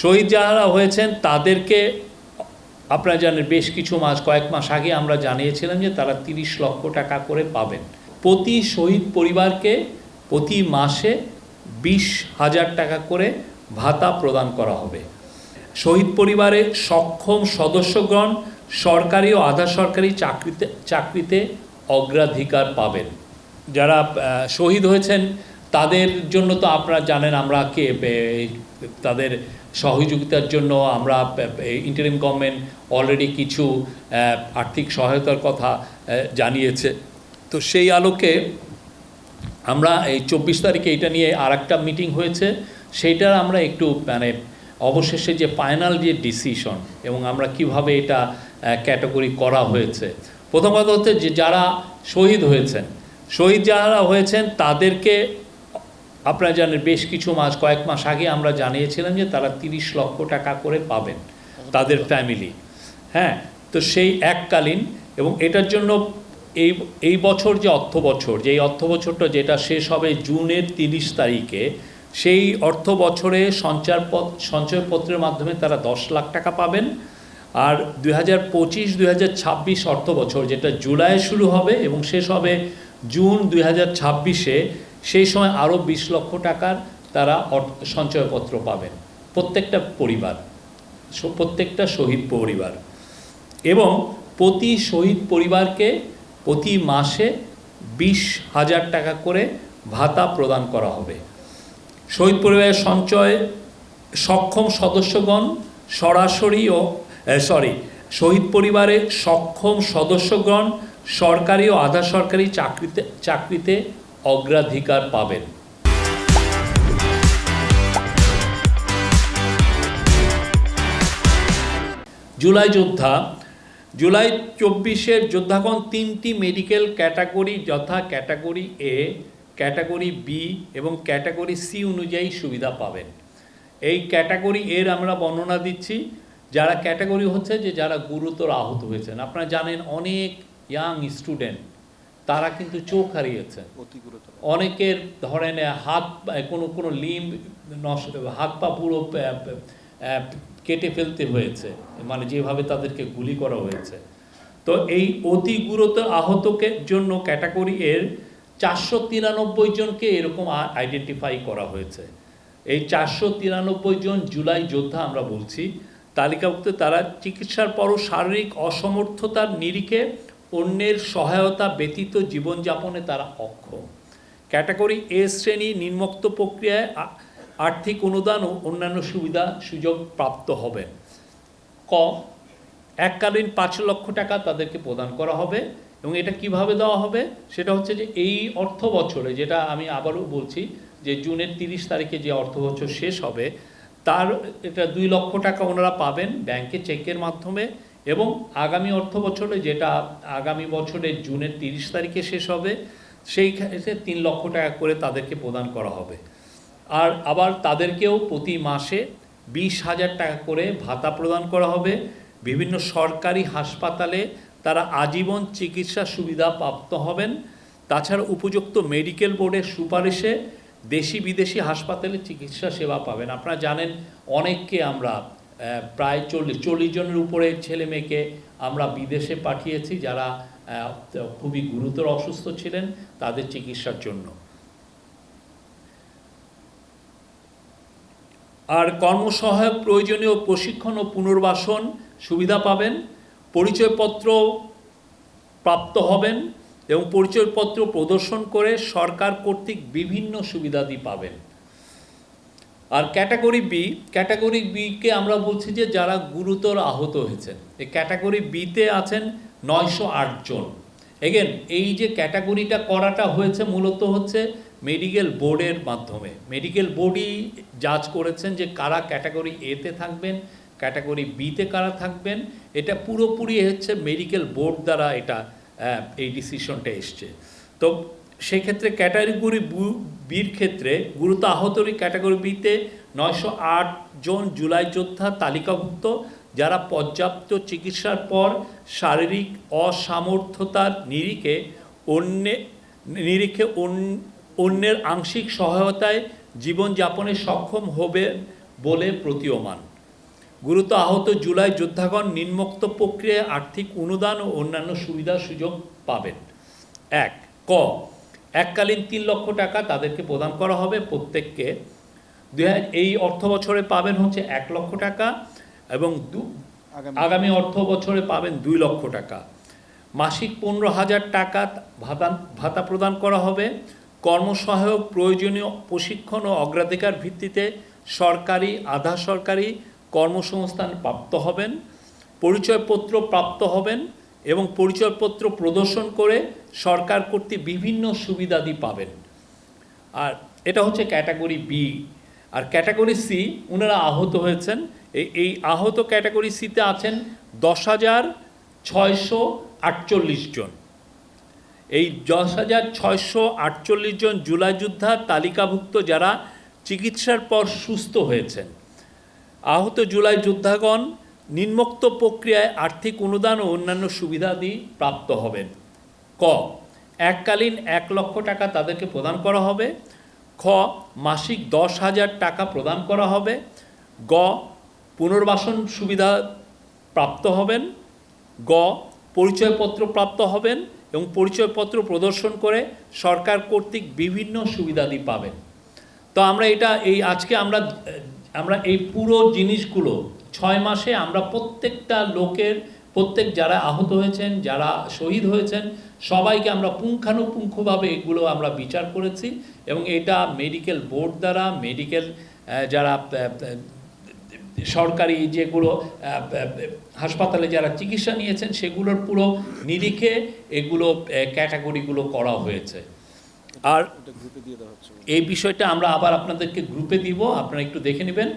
শহীদ যারা হয়েছেন, তাদেরকে আপনারা জানেন বেশ কিছু মাস, কয়েক মাস আগে আমরা জানিয়েছিলাম যে তারা তিরিশ লক্ষ টাকা করে পাবেন। প্রতি শহীদ পরিবারকে প্রতি মাসে বিশ হাজার টাকা করে ভাতা প্রদান করা হবে। শহীদ পরিবারে সক্ষম সদস্যগণ সরকারি ও আধা সরকারি চাকরিতে চাকরিতে অগ্রাধিকার পাবেন। যারা শহীদ হয়েছেন, তাদের জন্য তো আপনারা জানেন আমরা কে তাদের সহযোগিতার জন্য আমরা ইন্টারিম গভর্নমেন্ট অলরেডি কিছু আর্থিক সহায়তার কথা জানিয়েছে। তো সেই আলোকে আমরা এই চব্বিশ তারিখে এটা নিয়ে আর একটা মিটিং হয়েছে। সেইটার আমরা একটু মানে অবশেষে যে ফাইনাল যে ডিসিশন এবং আমরা কীভাবে এটা ক্যাটাগরি করা হয়েছে। প্রথম কথা হচ্ছে যে যারা শহীদ হয়েছেন, শহীদ যারা হয়েছেন তাদেরকে আপনারা জানেন বেশ কিছু মাস, কয়েক মাস আগে আমরা জানিয়েছিলাম যে তারা তিরিশ লক্ষ টাকা করে পাবেন তাদের ফ্যামিলি। হ্যাঁ তো সেই এককালীন এবং এটার জন্য এই এই বছর যে অর্থ বছর, যে এই অর্থ বছরটা যেটা শেষ হবে জুনের তিরিশ তারিখে, সেই অর্থ বছরে সঞ্চয়পত সঞ্চয়পত্রের মাধ্যমে তারা দশ লাখ টাকা পাবেন। আর দুই হাজার পঁচিশ, দুই হাজার ছাব্বিশ অর্থ বছর যেটা জুলাইয়ে শুরু হবে এবং শেষ হবে জুন দুই হাজার ছাব্বিশে সেই সময় আরও বিশ লক্ষ টাকার তারা সঞ্চয়পত্র পাবেন। প্রত্যেকটা পরিবার প্রত্যেকটা শহীদ পরিবার। এবং প্রতি শহীদ পরিবারকে প্রতি মাসে বিশ হাজার টাকা করে ভাতা প্রদান করা হবে। শহীদ পরিবারের সঞ্চয়, সক্ষম সদস্যগণ সরাসরি ও সরি শহীদ পরিবারে সক্ষম সদস্যগণ সরকারি ও আধা সরকারি চাকরিতে চাকরিতে অগ্রাধিকার পাবেন। জুলাই যোদ্ধা, জুলাই চব্বিশের যোদ্ধাগণ তিনটি মেডিকেল ক্যাটাগরি যথা ক্যাটাগরি এ, ক্যাটাগরি বি এবং ক্যাটাগরি সি অনুযায়ী সুবিধা পাবেন। এই ক্যাটাগরি এর আমরা বর্ণনা দিচ্ছি, যারা ক্যাটাগরি হচ্ছে যে যারা গুরুতর আহত হয়েছেন। আপনারা জানেন অনেক ইয়াং স্টুডেন্ট তারা কিন্তু চোখ হারিয়েছে। অনেকের ধরেন হাত কোনো কোনো লিম নষ্ট হাত পা পুরো কেটে ফেলতে হয়েছে। মানে যেভাবে তাদেরকে গুলি করা হয়েছে। তো এই অতি গুরুতর আহতকে জন্য ক্যাটাগরি এর চারশো তিরানব্বই জনকে এরকম আইডেন্টিফাই করা হয়েছে। এই চারশো তিরানব্বই জন জুলাই যোদ্ধা আমরা বলছি। তালিকাভুক্ত তারা চিকিৎসার পরও শারীরিক অসমর্থতার নিরিখে অন্যের সহায়তা ব্যতীত জীবনযাপনে তারা অক্ষম। ক্যাটাগরি এ শ্রেণি নিম্নোক্ত প্রক্রিয়ায় আর্থিক অনুদান ও অন্যান্য সুবিধা সুযোগ প্রাপ্ত হবেন ক, এককালীন পাঁচ লক্ষ টাকা তাদেরকে প্রদান করা হবে এবং এটা কীভাবে দেওয়া হবে? সেটা হচ্ছে যে এই অর্থ বছরে, যেটা আমি আবারও বলছি যে জুনের তিরিশ তারিখে যে অর্থ বছর শেষ হবে, তার এটা দুই লক্ষ টাকা ওনারা পাবেন ব্যাংকে চেকের মাধ্যমে এবং আগামী অর্থ বছরে যেটা আগামী বছরের জুনের তিরিশ তারিখে শেষ হবে, সেই ক্ষেত্রে তিন লক্ষ টাকা করে তাদেরকে প্রদান করা হবে। আর আবার তাদেরকেও প্রতি মাসে বিশ হাজার টাকা করে ভাতা প্রদান করা হবে। বিভিন্ন সরকারি হাসপাতালে তারা আজীবন চিকিৎসা সুবিধা প্রাপ্ত হবেন। তাছাড়া উপযুক্ত মেডিকেল বোর্ডের সুপারিশে দেশি বিদেশি হাসপাতালে চিকিৎসা সেবা পাবেন। আপনারা জানেন, অনেককে আমরা প্রায় চল্লিশ চল্লিশ জনের উপরে ছেলে মেয়েকে আমরা বিদেশে পাঠিয়েছি যারা খুবই গুরুতর অসুস্থ ছিলেন তাদের চিকিৎসার জন্য। আর কর্মসহায়ক প্রয়োজনীয় প্রশিক্ষণ ও পুনর্বাসন সুবিধা পাবেন, পরিচয়পত্র প্রাপ্ত হবেন এবং পরিচয়পত্র প্রদর্শন করে সরকার কর্তৃক বিভিন্ন সুবিধাদি পাবেন। আর ক্যাটাগরি বি ক্যাটাগরি বিকে আমরা বলছি যে যারা গুরুতর আহত হয়েছেন এই ক্যাটাগরি বিতে আছেন নয়শো জন। এগেন এই যে ক্যাটাগরিটা করাটা হয়েছে মূলত হচ্ছে মেডিকেল বোর্ডের মাধ্যমে। মেডিকেল বোর্ডই জাজ করেছেন যে কারা ক্যাটাগরি এতে থাকবেন, ক্যাটাগরি বিতে কারা থাকবেন। এটা পুরোপুরি হচ্ছে মেডিকেল বোর্ড দ্বারা এটা এই ডিসিশনটা এসছে। তো সেক্ষেত্রে ক্যাটাগরি বির ক্ষেত্রে গুরুত্ব আহতরি ক্যাটাগরি বিতে নয়শো আট জন জুলাই যোদ্ধা তালিকাভুক্ত, যারা পর্যাপ্ত চিকিৎসার পর শারীরিক অসামর্থ্যতার নিরিখে অন্যে, নিরিখে অন- অন্যের আংশিক সহায়তায় জীবনযাপনে সক্ষম হবে বলে প্রতীয়মান। গুরুত্ব আহত জুলাই যোদ্ধাগণ নিম্নোক্ত প্রক্রিয়ায় আর্থিক অনুদান ও অন্যান্য সুবিধা সুযোগ পাবেন। এক, ক এককালীন তিন লক্ষ টাকা তাদেরকে প্রদান করা হবে প্রত্যেককে। দুই হাজার- এই অর্থ বছরে পাবেন হচ্ছে এক লক্ষ টাকা এবং দু- আগামী আগামী অর্থ বছরে পাবেন দুই লক্ষ টাকা। মাসিক পনেরো হাজার টাকা ভাতা ভাতা প্রদান করা হবে। কর্মসহায়ক প্রয়োজনীয় প্রশিক্ষণ ও অগ্রাধিকার ভিত্তিতে সরকারি আধা সরকারি কর্মসংস্থান প্রাপ্ত হবেন। পরিচয়পত্র প্রাপ্ত হবেন। এবং পরিচয়পত্র প্রদর্শন করে সরকার কর্তৃক বিভিন্ন সুবিধাদি পাবেন। আর এটা হচ্ছে ক্যাটাগরি বি। আর ক্যাটাগরি সি ওনারা আহত হয়েছেন। এই আহত ক্যাটাগরি সিতে আছেন দশ হাজার ছয়শো আটচল্লিশ জন। এই দশ হাজার ছয়শো আটচল্লিশ জন জুলাই যোদ্ধা তালিকাভুক্ত যারা চিকিৎসার পর সুস্থ হয়েছেন। আহত জুলাই যোদ্ধাগণ নিম্নোক্ত প্রক্রিয়ায় আর্থিক অনুদান ও অন্যান্য সুবিধাদি প্রাপ্ত হবেন। ক, এককালীন এক লক্ষ টাকা তাদেরকে প্রদান করা হবে। খ, মাসিক দশ হাজার টাকা প্রদান করা হবে। গ, পুনর্বাসন সুবিধা প্রাপ্ত হবেন। গ, পরিচয়পত্র প্রাপ্ত হবেন এবং পরিচয়পত্র প্রদর্শন করে সরকার কর্তৃক বিভিন্ন সুবিধাদি পাবেন। তো আমরা এটা এই আজকে আমরা আমরা এই পুরো জিনিসগুলো ছয় মাসে আমরা প্রত্যেকটা লোকের প্রত্যেক যারা আহত হয়েছেন যারা শহীদ হয়েছেন সবাইকে আমরা পুঙ্খানুপুঙ্খভাবে এগুলো আমরা বিচার করেছি এবং এটা মেডিকেল বোর্ড দ্বারা মেডিকেল যারা সরকারি যেগুলো হাসপাতালে যারা চিকিৎসা নিয়েছেন সেগুলোর পুরো নিরিখে এগুলো ক্যাটাগরিগুলো করা হয়েছে। আর এই বিষয়টা আমরা আবার আপনাদেরকে গ্রুপে দিব আপনারা একটু দেখে নেবেন।